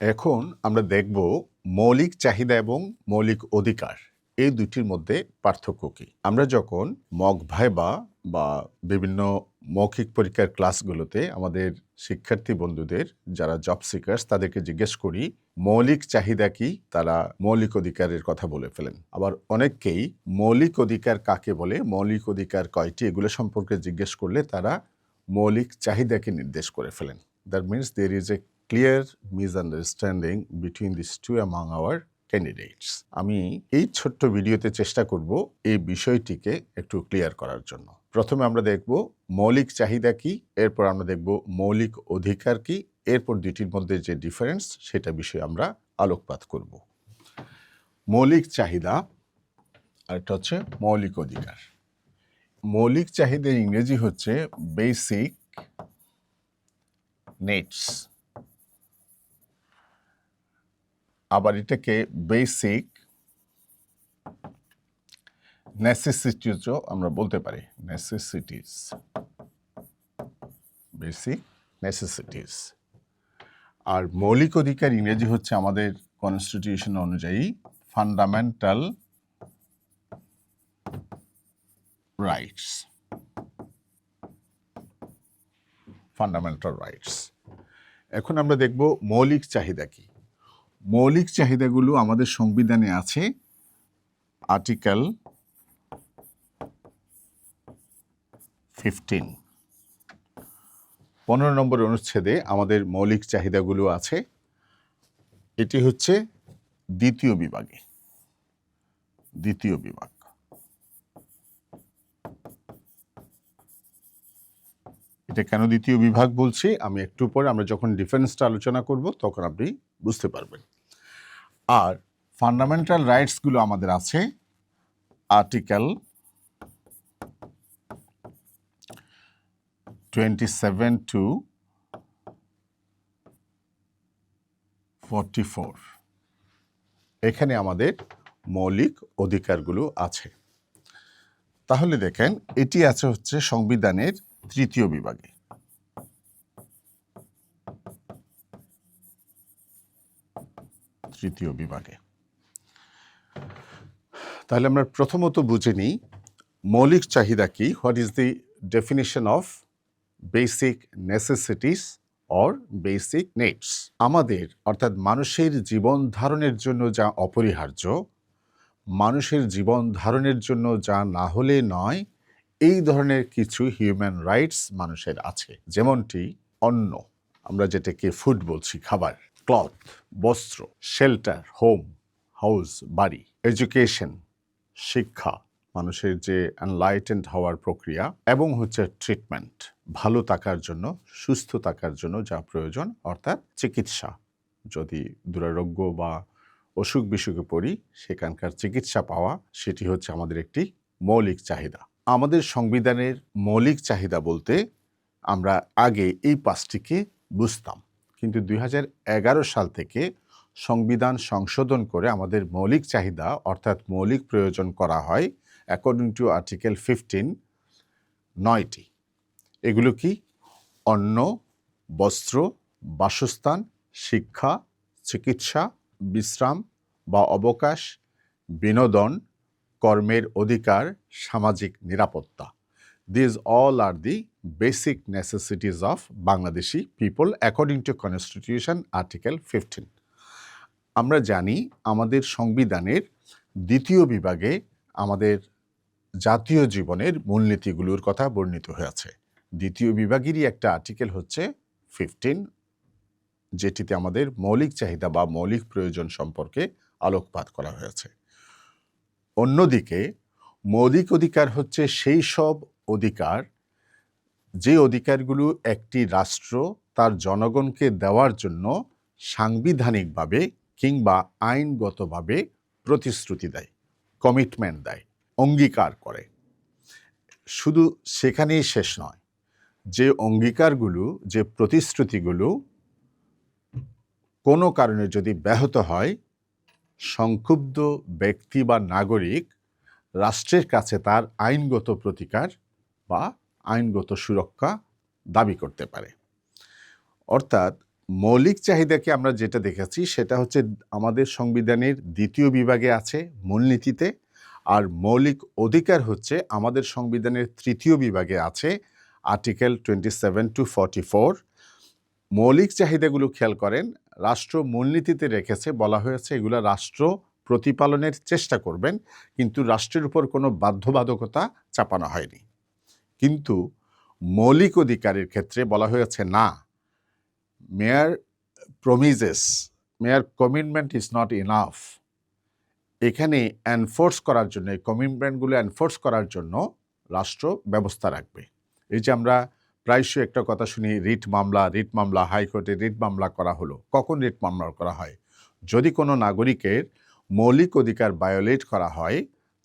এখন আমরা দেখব মৌলিক চাহিদা এবং মৌলিক অধিকার। এই দুটির মধ্যে পার্থক্য কি? আমরা যখন মগ ভাইবা বা বিভিন্ন মৌখিক পরীক্ষার ক্লাসগুলোতে আমাদের শিক্ষার্থী বন্ধুদের, যারা জব সিকার্স তাদেরকে জিজ্ঞেস করি, মৌলিক চাহিদা কি? তারা মৌলিক অধিকারের কথা বলে ফেলেন। আবার অনেককেই মৌলিক অধিকার কাকে বলে, মৌলিক অধিকার কয়টি, এগুলো সম্পর্কে জিজ্ঞেস করলে তারা মৌলিক চাহিদাকে নির্দেশ করে ফেলেন। That means there is a clear misunderstanding between this two among our candidates আমি এই ছোট্ট ভিডিওতে চেষ্টা করব এই বিষয়টিকে একটু ক্লিয়ার করার জন্য। প্রথমে আমরা দেখব মৌলিক চাহিদা কি, এরপর আমরা দেখব মৌলিক অধিকার কি, এরপর দুটির মধ্যে যে ডিফারেন্স সেটা বিষয়ে আমরা আলোকপাত করব। মৌলিক চাহিদা আর হচ্ছে মৌলিক অধিকার। মৌলিক চাহিদার ইংরেজি হচ্ছে বেসিক নেটস আবার এটাকে বেসিক নেসেসিটিজও আমরা বলতে পারি। নেসেসিটিস বেসিক নেসেসিটিস আর মৌলিক অধিকার ইংরেজি হচ্ছে আমাদের কনস্টিটিউশন অনুযায়ী ফান্ডামেন্টাল রাইটস ফান্ডামেন্টাল রাইটস এখন আমরা দেখব মৌলিক চাহিদা কি। মৌলিক চাহিদাগুলো আমাদের সংবিধানে আছে। আর্টিকেল ফিফটিন পনেরো নম্বর অনুচ্ছেদে আমাদের মৌলিক চাহিদাগুলো আছে। এটি হচ্ছে দ্বিতীয় বিভাগে। দ্বিতীয় বিভাগ। এটা কেন দ্বিতীয় বিভাগ বলছি? আমি একটু পরে আমরা যখন ডিফেন্সটা আলোচনা করব, তখন আপনি বুঝতে পারবেন। আর ফান্ডামেন্টাল রাইটসগুলো আমাদের আছে। Article twenty seven to forty four এখানে আমাদের মৌলিক অধিকারগুলো আছে। তাহলে দেখেন, এটি আছে হচ্ছে সংবিধানের তৃতীয় বিভাগে। তৃতীয় বিভাগে। তাহলে আমরা প্রথমত বুঝে নিই, মৌলিক চাহিদা কি? What is the definition of basic necessities or basic needs আমাদের, অর্থাৎ মানুষের জীবন ধারণের জন্য যা অপরিহার্য, মানুষের জীবন ধারণের জন্য যা না হলে নয়, এই ধরনের কিছু হিউম্যান রাইটস মানুষের আছে। যেমনটি অন্ন, আমরা যেটাকে ফুড বলছি, খাবার। ক্লথ, বস্ত্র, শেল্টার, হোম, হাউস, বাড়ি, এডুকেশন, শিক্ষা, মানুষের যে এনলাইটেন্ড হওয়ার প্রক্রিয়া এবং হচ্ছে ট্রিটমেন্ট ভালো থাকার জন্য, সুস্থ থাকার জন্য যা প্রয়োজন, অর্থাৎ চিকিৎসা। যদি দুরারোগ্য বা অসুখ বিসুখে পড়ি, সেখানকার চিকিৎসা পাওয়া, সেটি হচ্ছে আমাদের একটি মৌলিক চাহিদা। আমাদের সংবিধানের মৌলিক চাহিদা বলতে আমরা আগে এই পাঁচটিকে বুঝতাম। কিন্তু দুই হাজার এগারো সাল থেকে সংবিধান সংশোধন করে আমাদের মৌলিক চাহিদা, অর্থাৎ মৌলিক প্রয়োজন করা হয় অ্যাকর্ডিং টু আর্টিকেল ফিফটিন নয়টি। এগুলো কি? অন্ন, বস্ত্র, বাসস্থান, শিক্ষা, চিকিৎসা, বিশ্রাম বা অবকাশ, বিনোদন, কর্মের অধিকার, সামাজিক নিরাপত্তা। These all are the basic necessities of Bangladeshi people according to constitution article fifteen আমরা জানি আমাদের সংবিধানের দ্বিতীয় বিভাগে আমাদের জাতীয় জীবনের মূলনীতিগুলোর কথা বর্ণিত হয়েছে। দ্বিতীয় বিভাগেরই একটা আর্টিকেল হচ্ছে ফিফটিন যেটিতে আমাদের মৌলিক চাহিদা বা মৌলিক প্রয়োজন সম্পর্কে আলোকপাত করা হয়েছে। অন্যদিকে, মৌলিক অধিকার হচ্ছে সেই সব অধিকার যে অধিকারগুলো একটি রাষ্ট্র তার জনগণকে দেওয়ার জন্য সাংবিধানিকভাবে কিংবা আইনগতভাবে প্রতিশ্রুতি দেয় কমিটমেন্ট দেয়, অঙ্গীকার করে। শুধু সেখানেই শেষ নয়, যে অঙ্গীকারগুলো, যে প্রতিশ্রুতিগুলো কোনো কারণে যদি ব্যাহত হয়, সংক্ষুব্ধ ব্যক্তি বা নাগরিক রাষ্ট্রের কাছে তার আইনগত প্রতিকার বা আইনগত সুরক্ষা দাবি করতে পারে। অর্থাৎ মৌলিক চাহিদাকে আমরা যেটা দেখেছি সেটা হচ্ছে আমাদের সংবিধানের দ্বিতীয় বিভাগে আছে মূলনীতিতে আর মৌলিক অধিকার হচ্ছে আমাদের সংবিধানের তৃতীয় বিভাগে আছে article twenty seven to forty four. মৌলিক চাহিদাগুলো খেয়াল করেন, রাষ্ট্র মূলনীতিতে রেখেছে, বলা হয়েছে এগুলো রাষ্ট্র প্রতিপালনের চেষ্টা করবেন, কিন্তু রাষ্ট্রের উপর কোনো বাধ্যবাধকতা চাপানো হয়নি। কিন্তু মৌলিক অধিকারের ক্ষেত্রে বলা হয়েছে, না mere promises mere commitment is not enough এখানে এনফোর্স করার জন্য, এই কমিটমেন্টগুলো এনফোর্স করার জন্য রাষ্ট্র ব্যবস্থা রাখবে। এই যে আমরা প্রায়শই একটা কথা শুনি রিট মামলা রিট মামলা হাইকোর্টে রিট মামলা করা হলো, কখন রিট মামলা করা হয়? যদি কোনো নাগরিকের মৌলিক অধিকার বায়োলেট করা হয়,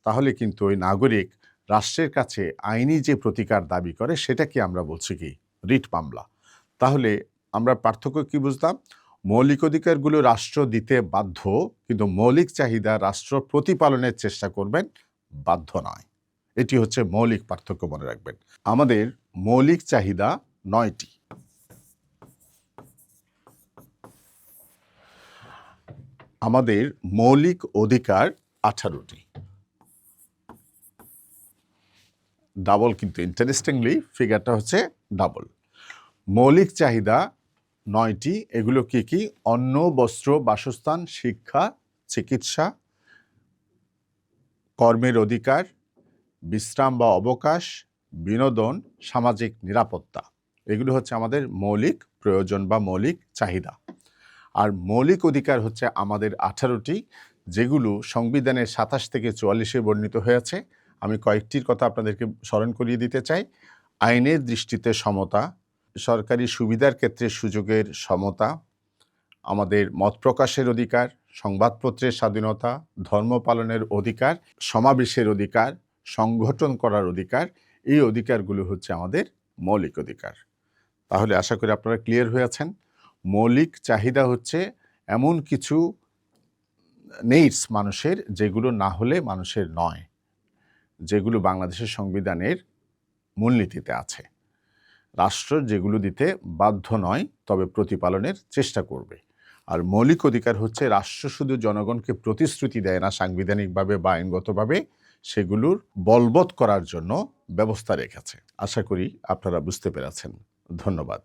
তাহলে কিন্তু ওই নাগরিক রাষ্ট্রের কাছে আইনি যে প্রতিকার দাবি করে, সেটাকে আমরা বলছি কি? রিট মামলা। তাহলে আমরা পার্থক্য কি বুঝলাম মৌলিক অধিকারগুলো রাষ্ট্র দিতে বাধ্য, কিন্তু মৌলিক চাহিদা রাষ্ট্র প্রতিপালনের চেষ্টা করবেন, বাধ্য নয়। এটি হচ্ছে মৌলিক পার্থক্য মনে রাখবেন। আমাদের মৌলিক চাহিদা নয়টি। আমাদের মৌলিক অধিকার আঠারোটি। ডাবল কিন্তু ইন্টারেস্টিংলি ফিগারটা হচ্ছে ডাবল মৌলিক চাহিদা নয়টি, এগুলো কি কি? অন্ন, বস্ত্র, বাসস্থান, শিক্ষা, চিকিৎসা, কর্মের অধিকার, বিশ্রাম বা অবকাশ, বিনোদন, সামাজিক নিরাপত্তা। এগুলো হচ্ছে আমাদের মৌলিক প্রয়োজন বা মৌলিক চাহিদা। আর মৌলিক অধিকার হচ্ছে আমাদের আঠারোটি, যেগুলো সংবিধানের সাতাশ থেকে চুয়াল্লিশে বর্ণিত হয়েছে। আমি কয়েকটির কথা আপনাদেরকে স্মরণ করিয়ে দিতে চাই। আইনের দৃষ্টিতে সমতা, সরকারি সুবিধার ক্ষেত্রে সুযোগের সমতা, আমাদের মত প্রকাশের অধিকার, সংবাদপত্রের স্বাধীনতা, ধর্ম পালনের অধিকার, সমাবেশের অধিকার, সংগঠন করার অধিকার, এই অধিকারগুলো হচ্ছে আমাদের মৌলিক অধিকার। তাহলে আশা করি আপনারা ক্লিয়ার হয়েছেন মৌলিক চাহিদা হচ্ছে এমন কিছু নেইডস মানুষের যেগুলো না হলে মানুষের নয়। যেগুলো বাংলাদেশের সংবিধানের মূলনীতিতে আছে। রাষ্ট্র যেগুলো দিতে বাধ্য নয়, তবে প্রতিপালনের চেষ্টা করবে। আর মৌলিক অধিকার হচ্ছে, রাষ্ট্র শুধু জনগণকে প্রতিশ্রুতি দেয় না সাংবিধানিকভাবে বা আইনগতভাবে, সেগুলোর বলবৎ করার জন্য ব্যবস্থা রেখেছে। আশা করি আপনারা বুঝতে পেরেছেন। ধন্যবাদ।